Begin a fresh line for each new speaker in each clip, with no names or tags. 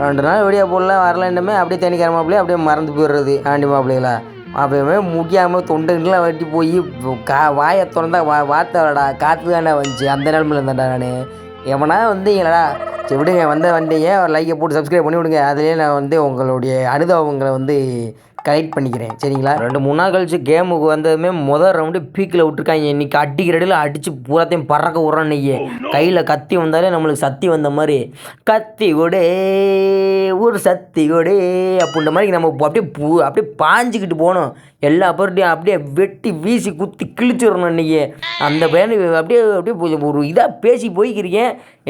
ரெண்டு நாள் வீடியோ வரல வரலன்னுமே அப்படியே தனிக்கிற மாப்பிள்ளையே அப்படியே மறந்து போயிடுறது. ஆண்டி மாப்பிள்ளைகளா? அப்பயுமே முடியாமல் தொண்டுலாம் வெட்டி போய் கா வாயை திறந்தா வா வார்த்தை வரடா காற்று தானே வந்துச்சு. அந்த நிலமையில இருந்தேன்டா நான். எவனா வந்தீங்களடா சரி விடுங்க வந்த வந்தீங்க ஒரு லைக்கை போட்டு சப்ஸ்கிரைப் பண்ணி விடுங்க அதுலேயே நான் வந்து உங்களுடைய அனுதாபங்களை வந்து கலெக்ட் பண்ணிக்கிறேன் சரிங்களா? ரெண்டு மூணு நாள் கழிச்சு கேமுக்கு வந்ததுமே முதல் ரவுண்டு பீக்கில் விட்டுருக்காங்க. இன்னைக்கு அடிக்கிற இடையில அடித்து பூராத்தையும் பறக்க விட்றோம் இன்னைக்கு கையில் கத்தி வந்தாலே நம்மளுக்கு சத்தி வந்த மாதிரி. கத்தி கொடே ஒரு சத்தி கொடே அப்படின்ற மாதிரி நம்ம அப்படியே பூ அப்படியே பாஞ்சிக்கிட்டு போகணும். எல்லா பொருட்டையும் அப்படியே வெட்டி வீசி குத்தி கிழிச்சிடணும் இன்றைக்கி அந்த பையனு அப்படியே அப்படியே ஒரு இதாக பேசி போய்க்கிறீங்க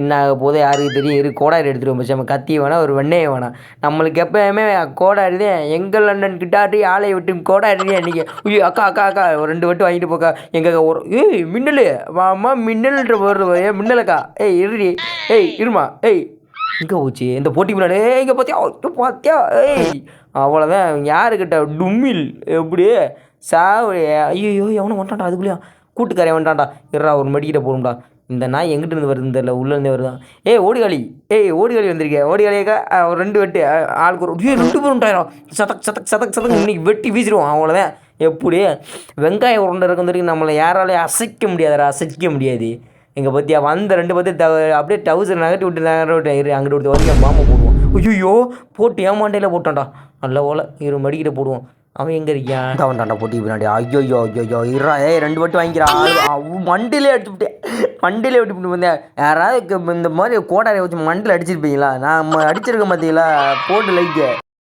என்ன ஆக போதோ யாருக்கு தெரியும்? இரு கோடாரி எடுத்துகிட்டு வச்சு நம்ம கத்தி வேணாம் ஒரு வெண்ணையை வேணாம். நம்மளுக்கு எப்போயுமே கோடாரி தான். எங்கள் அண்ணன் கிட்டாட்டி ஆளை விட்டு கோடாரி தான் இன்றைக்கி ஐயோ அக்கா அக்கா அக்கா ஒரு ரெண்டு வட்டு வாங்கிட்டு போக்கா. எங்கள் ஒரு ஏய் மின்னல். வாமா மின்னல்ன்ற ஒரு ஏ மின்னலக்கா. ஏய் இருடி. ஏய் இருமா. ஏய் இங்கே போச்சு? இந்த போட்டி முன்னாடி இங்கே பார்த்தியா ஐயோ, பார்த்தியா ஏய் அவ்வளோதான் யாருக்கிட்ட? டும்மில். எப்படி? சாவடி. ஐயோ எவனும் வந்துட்டான்டா அதுக்குள்ளேயும் கூட்டுக்காரன் வந்துட்டான்டா? இருடா ஒரு மடிக்கிட்ட போகணும்டா இந்த நாய் எங்கிட்ட இருந்து வருதுன்னு தெரியல. உள்ளேருந்து வருதான் ஏய் ஓடிகாலி ஏய் ஓடிகாலி வந்திருக்கேன் ஓடிகாலியாக்கா ஒரு ரெண்டு வெட்டு. ஆளுக்கு ஒரு ஐயோ, ரெண்டு பேரும் டாயிரம் சதக் சதக் சதக் சதக். இன்னைக்கு வெட்டி வீசிடுவோம். அவ்வளோதான் எப்படி? வெங்காயம் உருண்டை இருக்கும் தெரியும் நம்மளை யாராலையும் அசைக்க முடியாதுடா. அசைக்க முடியாது. எங்கள் பற்றியா வந்த ரெண்டு பற்றி தவ அப்படியே டவுசர் நகட்டி விட்டு நகட்டி இரு அங்கிட்டு விட்டு வரைக்கும் பாம்பை போடுவோம் ஐயோ போட்டு ஏமாண்டையில் போட்டான்டா. நல்ல ஓலை. இரு மடிக்கிட்ட போடுவோம். அவன் எங்கே இருக்கான் அவன்டாண்டா போட்டி பின்னாடி. ஐயோ ஐயோ ஐயோ இருறா ஏய் ரெண்டு வட்டு வாங்கிக்கிறான் மண்டிலே அடிச்சு விட்டேன் மண்டிலே விட்டு வந்தேன். யாராவது இந்த மாதிரி கோடாரை வச்சு மண்டில் அடிச்சிருப்பீங்களா? நான் அடிச்சிருக்க பார்த்தீங்களா போட்டு லைக்கு.